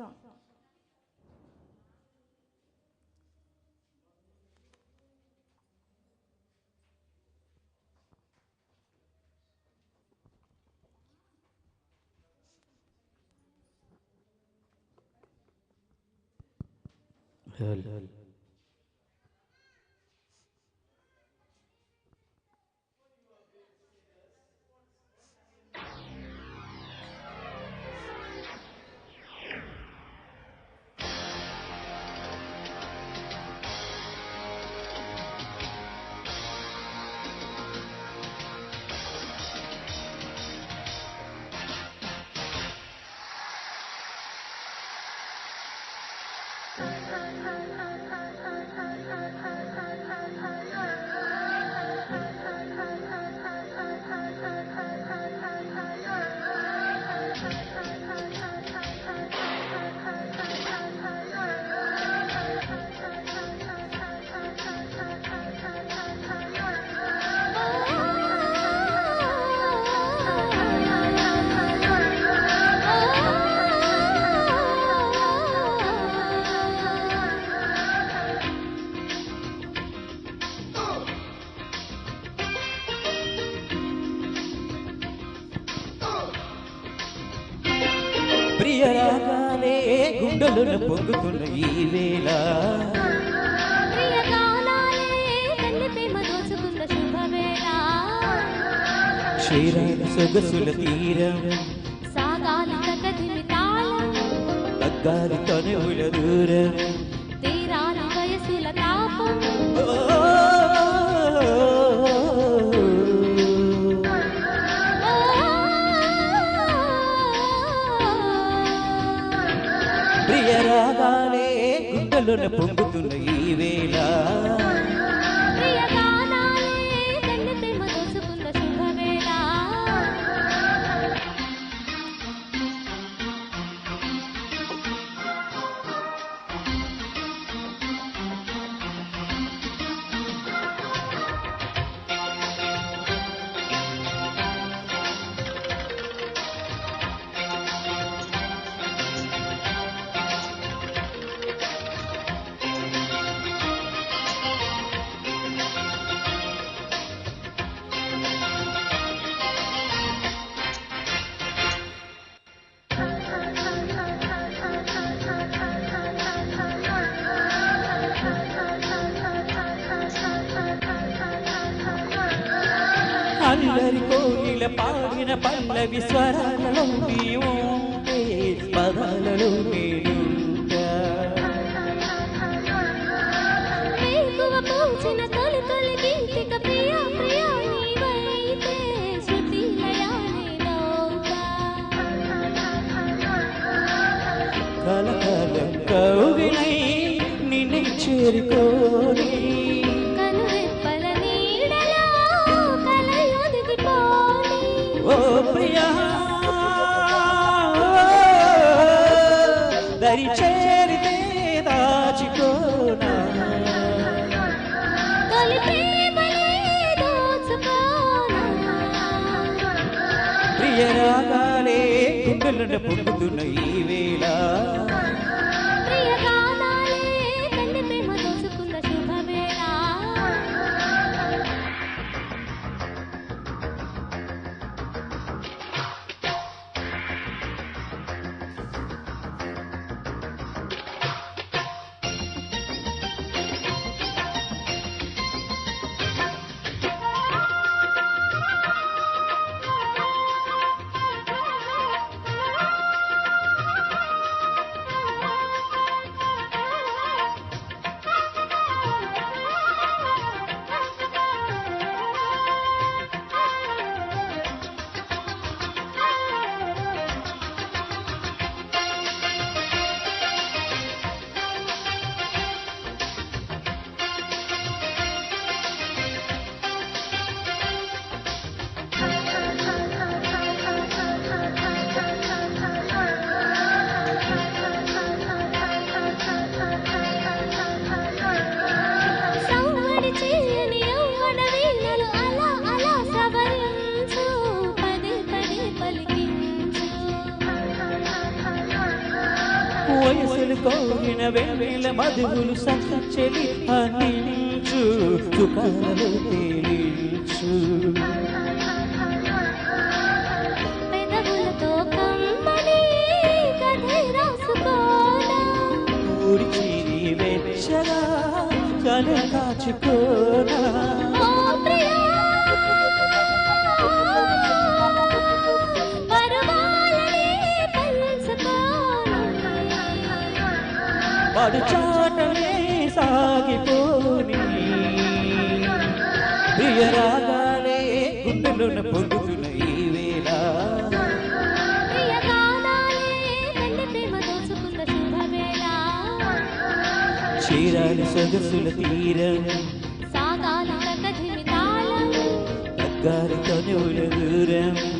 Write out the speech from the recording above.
100% هل هل hi, hi, hi. ప్రియరాగాలే గుండెలను పొంగుతున్న ఈ వేళ. క్షీరాల సొగసుల తీరం. తగ్గాలి తనువుల దూరం. తీరాలి వయసుల తాపం. గుండెలను పొంగుతున్న ఈ వేళ. అల్లరి కోయిల పాడిన పల్లవి స్వరాలలో నీవు పదాలలో వేకువ పూచిన తొలి తొలి గీతిక ప్రియ ప్రియ నీవైతే శృతి లయానేనవుతా కలకాలం కౌగిలై నిన్ను చేరుకోని గుండెలను పొందుతున్న ఈ వేళ. వయసులు కోరిన వెన్నెల మధువులు సంచలి అందించు సుఖాలు తేలించు. ఊరి చిరి వెచ్చగా కల కాచుకోనా పడు చాటలే సాగిపోని. ప్రియరాగాలే గుండెలోన పొంగుతున్న ఈ వేళ. చీరాలి సొగసుల తీరం. సాగాలి తగ్గారి తనువుల దూరం.